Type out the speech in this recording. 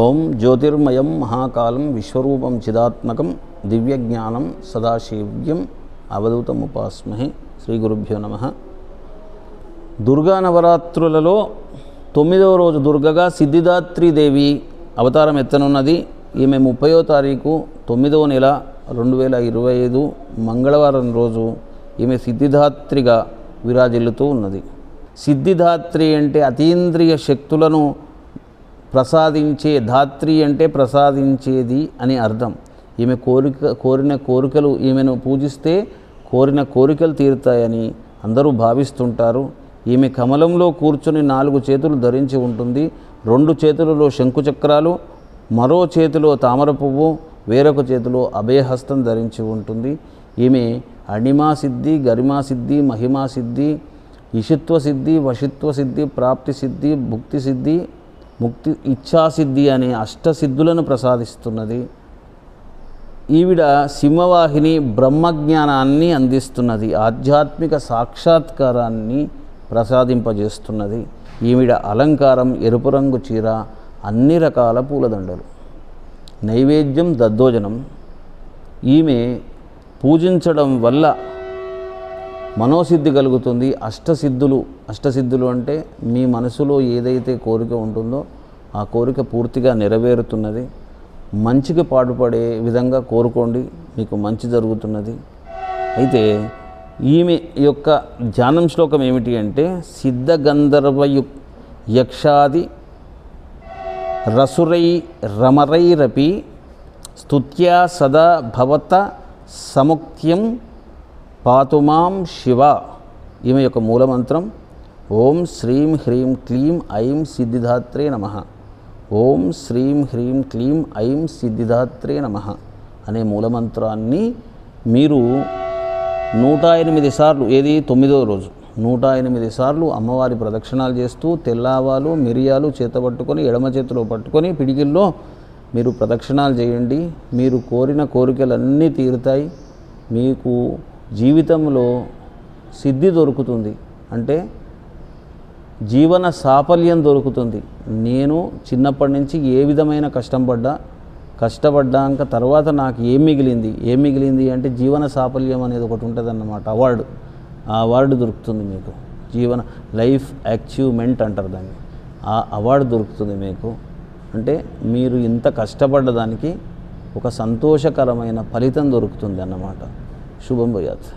ఓం జ్యోతిర్మయం మహాకాలం విశ్వరూపం చిదాత్మకం దివ్యజ్ఞానం సదాశివ్యం అవధూతముపాస్మహి శ్రీ గురుభ్యో నమ. దుర్గా నవరాత్రులలో తొమ్మిదవ రోజు దుర్గగా సిద్ధిదాత్రి అవతారం ఎత్తనున్నది. ఈమె ముప్పయో తారీఖు తొమ్మిదవ నెల రెండు వేల ఇరవై ఐదు మంగళవారం రోజు ఈమె సిద్ధిదాత్రిగా విరాజిల్లుతూ ఉన్నది. సిద్ధిదాత్రి అంటే అతీంద్రియ శక్తులను ప్రసాదించే ధాత్రి అంటే ప్రసాదించేది అని అర్థం. ఈమె కోరిక కోరిన కోరికలు ఈమెను పూజిస్తే కోరిన కోరికలు తీరుతాయని అందరూ భావిస్తుంటారు. ఈమె కమలంలో కూర్చొని నాలుగు చేతులు ధరించి ఉంటుంది. రెండు చేతులలో శంకుచక్రాలు మరో చేతిలో తామర పువ్వు వేరొక చేతిలో అభయహస్తం ధరించి ఉంటుంది. ఈమె అణిమా సిద్ధి గరిమా సిద్ధి మహిమా సిద్ధి ఇషిత్వ సిద్ధి వశిత్వ సిద్ధి ప్రాప్తి సిద్ధి భుక్తి సిద్ధి ముక్తి ఇచ్ఛాసిద్ధి అనే అష్టసిద్ధులను ప్రసాదిస్తున్నది. ఈవిడ సింహవాహిని బ్రహ్మజ్ఞానాన్ని అందిస్తున్నది. ఆధ్యాత్మిక సాక్షాత్కారాన్ని ప్రసాదింపజేస్తున్నది. ఈవిడ అలంకారం ఎరుపు రంగు చీర అన్ని రకాల పూలదండలు. నైవేద్యం దద్దోజనం. ఈమె పూజించడం వల్ల మనోసిద్ధి కలుగుతుంది. అష్టసిద్ధులు అష్టసిద్ధులు అంటే మీ మనసులో ఏదైతే కోరిక ఉంటుందో ఆ కోరిక పూర్తిగా నెరవేరుతున్నది. మంచికి పాటుపడే విధంగా కోరుకోండి. మీకు మంచి జరుగుతున్నది. అయితే ఈమె యొక్క ధ్యానం శ్లోకం ఏమిటి అంటే సిద్ధ గంధర్వయు యక్షాది రసురై రమరైరపి స్తుత్యా సదా భవత సముక్త్యం పాతుమాం శివ. ఈమె యొక్క మూలమంత్రం ఓం శ్రీం హ్రీం క్లీం ఐం సిద్ధిధాత్రే నమ. ఓం శ్రీం హ్రీం క్లీం ఐం సిద్ధిదాత్రే నమ అనే మూలమంత్రాన్ని మీరు నూట ఎనిమిది సార్లు ఏది? తొమ్మిదో రోజు. నూట ఎనిమిది సార్లు అమ్మవారి ప్రదక్షిణాలు చేస్తూ తెల్లావాలు మిరియాలు చేతపట్టుకొని ఎడమ చేతిలో పట్టుకొని పిడికిల్లో మీరు ప్రదక్షిణాలు చేయండి. మీరు కోరిన కోరికలన్నీ తీరుతాయి. మీకు జీవితంలో సిద్ధి దొరుకుతుంది. అంటే జీవన సాఫల్యం దొరుకుతుంది. నేను చిన్నప్పటి నుంచి ఏ విధమైన కష్టం పడ్డా కష్టపడ్డాక తర్వాత నాకు ఏం మిగిలింది? ఏం మిగిలింది అంటే జీవన సాఫల్యం అనేది ఒకటి ఉంటుంది అన్నమాట అవార్డు ఆ అవార్డు దొరుకుతుంది మీకు. జీవన లైఫ్ అచీవ్మెంట్ అంటారు దాన్ని. ఆ అవార్డు దొరుకుతుంది మీకు. అంటే మీరు ఇంత కష్టపడ్డదానికి ఒక సంతోషకరమైన ఫలితం దొరుకుతుంది అన్నమాట. శుభం భయాత్.